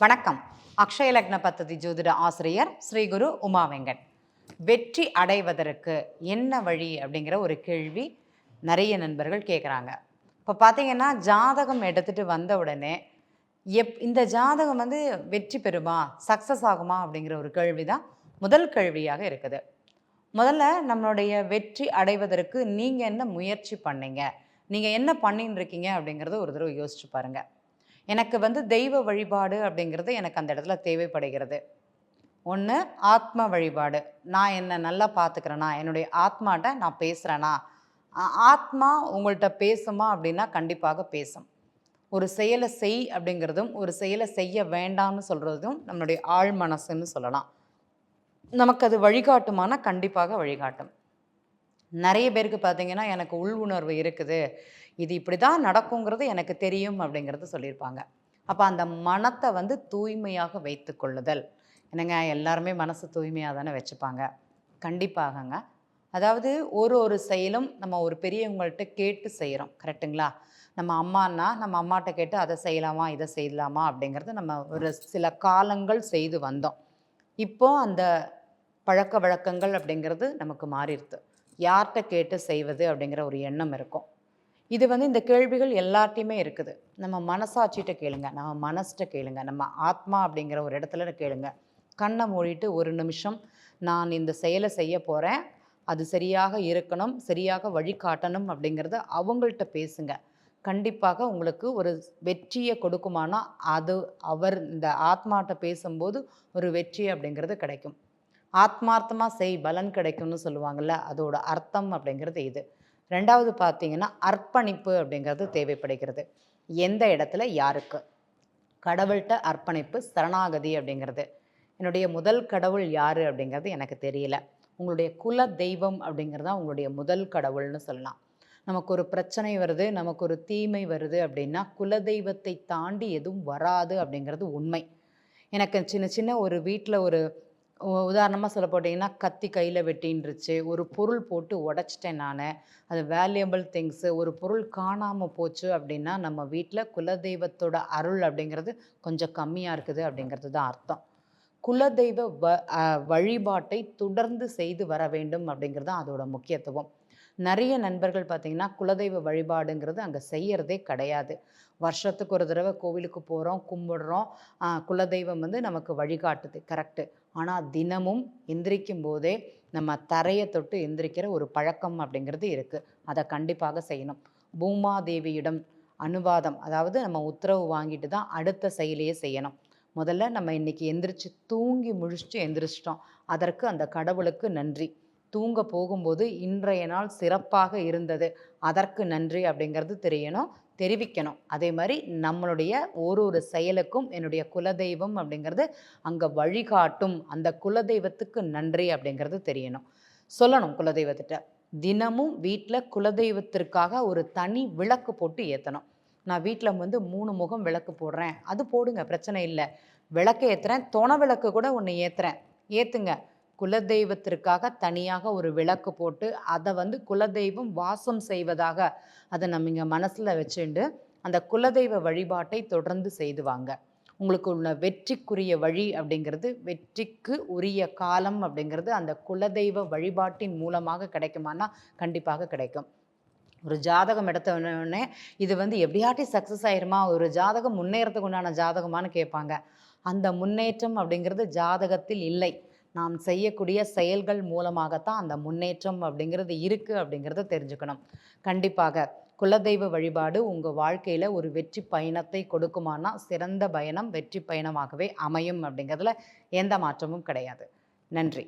வணக்கம். அக்ஷய லக்ன பத்ததி ஜோதிட ஆசிரியர் ஸ்ரீ குரு உமா வெங்கட். வெற்றி அடைவதற்கு என்ன வழி அப்படிங்கிற ஒரு கேள்வி நிறைய நண்பர்கள் கேட்குறாங்க இப்போ பார்த்தீங்கன்னா ஜாதகம் எடுத்துகிட்டு வந்த உடனே எப் இந்த ஜாதகம் வந்து வெற்றி பெறுமா சக்ஸஸ் ஆகுமா அப்படிங்கிற ஒரு கேள்வி தான் முதல் கேள்வியாக இருக்குது. முதல்ல நம்மளுடைய வெற்றி அடைவதற்கு நீங்கள் என்ன முயற்சி பண்ணீங்க? நீங்கள் என்ன பண்ணின்னு இருக்கீங்க அப்படிங்கிறத ஒரு தடவை யோசிச்சு பாருங்கள் எனக்கு வந்து தெய்வ வழிபாடு அப்படிங்கிறது எனக்கு அந்த இடத்துல தேவைப்படுகிறது. ஒன்று ஆத்ம வழிபாடு. நான் என்னை நல்லா பார்த்துக்கிறேனா என்னுடைய ஆத்மாட்ட நான் பேசுகிறேனா ஆத்மா உங்கள்கிட்ட பேசுமா அப்படின்னா கண்டிப்பாக பேசும். ஒரு செயலை செய் அப்படிங்கிறதும் ஒரு செயலை செய்ய வேண்டாம்னு சொல்கிறதும் நம்மளுடைய ஆழ் மனசுன்னு சொல்லலாம். நமக்கு அது வழிகாட்டுமானா கண்டிப்பாக வழிகாட்டும். நிறைய பேருக்கு பார்த்தீங்கன்னா எனக்கு உள் உணர்வு இருக்குது. இது இப்படி தான் நடக்குங்கிறது எனக்கு தெரியும் அப்படிங்கிறது சொல்லியிருப்பாங்க. அப்போ அந்த மனத்தை வந்து தூய்மையாக வைத்து கொள்ளுதல். என்னங்க எல்லாருமே மனசு தூய்மையாக தானே வச்சுப்பாங்க? கண்டிப்பாகங்க. அதாவது ஒரு ஒரு செயலும் நம்ம ஒரு பெரியவங்கள்ட்ட கேட்டு செய்கிறோம் கரெக்ட்டுங்களா? நம்ம அம்மானா நம்ம அம்மாட்ட கேட்டு அதை செய்யலாமா இதை செய்யலாமா அப்படிங்கிறது நம்ம ஒரு சில காலங்கள் செய்து வந்தோம். இப்போ அந்த பழக்க வழக்கங்கள் அப்படிங்கிறது நமக்கு மாறிடுது. யார்கிட்ட கேட்டு செய்வது அப்படிங்கிற ஒரு எண்ணம் இருக்கும். இது வந்து இந்த கேள்விகள் எல்லார்ட்டையுமே இருக்குது. நம்ம மனசாட்சிகிட்ட கேளுங்க. நம்ம மனசிட்ட கேளுங்க. நம்ம ஆத்மா அப்படிங்கிற ஒரு இடத்துல கேளுங்க. கண்ணை மூடிட்டு ஒரு நிமிஷம் நான் இந்த செயலை செய்ய போகிறேன் அது சரியாக இருக்கணும் சரியாக வழிகாட்டணும் அப்படிங்கிறத அவங்கள்ட்ட பேசுங்க. கண்டிப்பாக உங்களுக்கு ஒரு வெற்றியை கொடுக்குமானா அது அவர் இந்த ஆத்மாட்ட பேசும்போது ஒரு வெற்றி அப்படிங்கிறது கிடைக்கும். ஆத்மார்த்தமாக செய் பலன் கிடைக்கும்னு சொல்லுவாங்கள்ல அதோட அர்த்தம் அப்படிங்கிறது இது. ரெண்டாவது பார்த்தீங்கன்னா அர்ப்பணிப்பு அப்படிங்கிறது தேவைப்படுகிறது. எந்த இடத்துல? யாருக்கு? கடவுள்கிட்ட அர்ப்பணிப்பு சரணாகதி அப்படிங்கிறது. என்னுடைய முதல் கடவுள் யார் அப்படிங்கிறது எனக்கு தெரியல. உங்களுடைய குல தெய்வம் அப்படிங்கிறது தான் உங்களுடைய முதல் கடவுள்னு சொல்லலாம். நமக்கு ஒரு பிரச்சனை வருது நமக்கு ஒரு தீமை வருது அப்படின்னா குலதெய்வத்தை தாண்டி எதுவும் வராது அப்படிங்கிறது உண்மை. எனக்கு சின்ன சின்ன ஒரு வீட்டில் ஒரு உதாரணமாக சொல்ல போட்டிங்கன்னா கத்தி கையில் வெட்டின்றுச்சு. ஒரு பொருள் போட்டு உடச்சிட்டேன் நான். அது வேல்யூபிள் திங்ஸு ஒரு பொருள் காணாமல் போச்சு அப்படின்னா நம்ம வீட்டில் குலதெய்வத்தோட அருள் அப்படிங்கிறது கொஞ்சம் கம்மியாக இருக்குது அப்படிங்கிறது தான் அர்த்தம். குலதெய்வ வ வழிபாட்டை தொடர்ந்து செய்து வர வேண்டும் அப்படிங்கிறது தான் அதோட முக்கியத்துவம். நிறைய நண்பர்கள் பார்த்தீங்கன்னா குலதெய்வ வழிபாடுங்கிறது அங்கே செய்யறதே கிடையாது. வருஷத்துக்கு ஒரு தடவை கோவிலுக்கு போகிறோம் கும்பிடுறோம். குலதெய்வம் வந்து நமக்கு வழிகாட்டுது. கரெக்டு ஆனால் தினமும் எந்திரிக்கும் போதே நம்ம தரையை தொட்டு எந்திரிக்கிற ஒரு பழக்கம் அப்படிங்கிறது இருக்குது அதை கண்டிப்பாக செய்யணும். பூமாதேவியிடம் அனுவாதம் அதாவது நம்ம உத்தரவு வாங்கிட்டு தான் அடுத்த செயலையே செய்யணும். முதல்ல நம்ம இன்னைக்கு எந்திரிச்சு தூங்கி முழிச்சுட்டு எந்திரிச்சிட்டோம். அதற்கு அந்த கடவுளுக்கு நன்றி. தூங்க போகும்போது இன்றைய நாள் சிறப்பாக இருந்தது. அதற்கு நன்றி அப்படிங்கிறது தெரியணும் தெரிவிக்கணும். அதே மாதிரி நம்மளுடைய ஒரு ஒரு செயலுக்கும் என்னுடைய குலதெய்வம் அப்படிங்கிறது அங்கே வழிகாட்டும். அந்த குலதெய்வத்துக்கு நன்றி அப்படிங்கிறது தெரியணும். சொல்லணும் குலதெய்வத்திட்ட. தினமும் வீட்டில் குலதெய்வத்திற்காக ஒரு தனி விளக்கு போட்டு ஏற்றணும் நான் வீட்டில் வந்து மூணு முகம் விளக்கு போடுறேன். அது போடுங்க பிரச்சனை இல்லை. விளக்கு ஏற்றுறேன் துணை விளக்கு கூட ஒன்று ஏற்றுறேன் ஏற்றுங்க குலதெய்வத்திற்காக தனியாக ஒரு விளக்கு போட்டு அதை வந்து குலதெய்வம் வாசம் செய்வதாக அதை நம்ம இங்கே மனசில் வச்சுண்டு அந்த குலதெய்வ வழிபாட்டை தொடர்ந்து செய்துவாங்க உங்களுக்கு உள்ள வெற்றிக்குரிய வழி அப்படிங்கிறது வெற்றிக்கு உரிய காலம் அப்படிங்கிறது அந்த குலதெய்வ வழிபாட்டின் மூலமாக கிடைக்குமானா கண்டிப்பாக கிடைக்கும். ஒரு ஜாதகம் எடுத்த உடனே இது வந்து எப்படியாட்டி சக்ஸஸ் ஆயிருமா? ஒரு ஜாதகம் முன்னேறதுக்கு உண்டான ஜாதகமான்னு கேட்பாங்க. அந்த முன்னேற்றம் அப்படிங்கிறது ஜாதகத்தில் இல்லை. நாம் செய்யக்கூடிய செயல்கள் மூலமாகத்தான் அந்த முன்னேற்றம் அப்படிங்கிறது இருக்குது அப்படிங்கிறத தெரிஞ்சுக்கணும். கண்டிப்பாக குலதெய்வ வழிபாடு உங்கள் வாழ்க்கையில் ஒரு வெற்றி பயணத்தை கொடுக்குமானா சிறந்த பயணம் வெற்றி பயணமாகவே அமையும் அப்படிங்கிறதுல எந்த மாற்றமும் கிடையாது. நன்றி.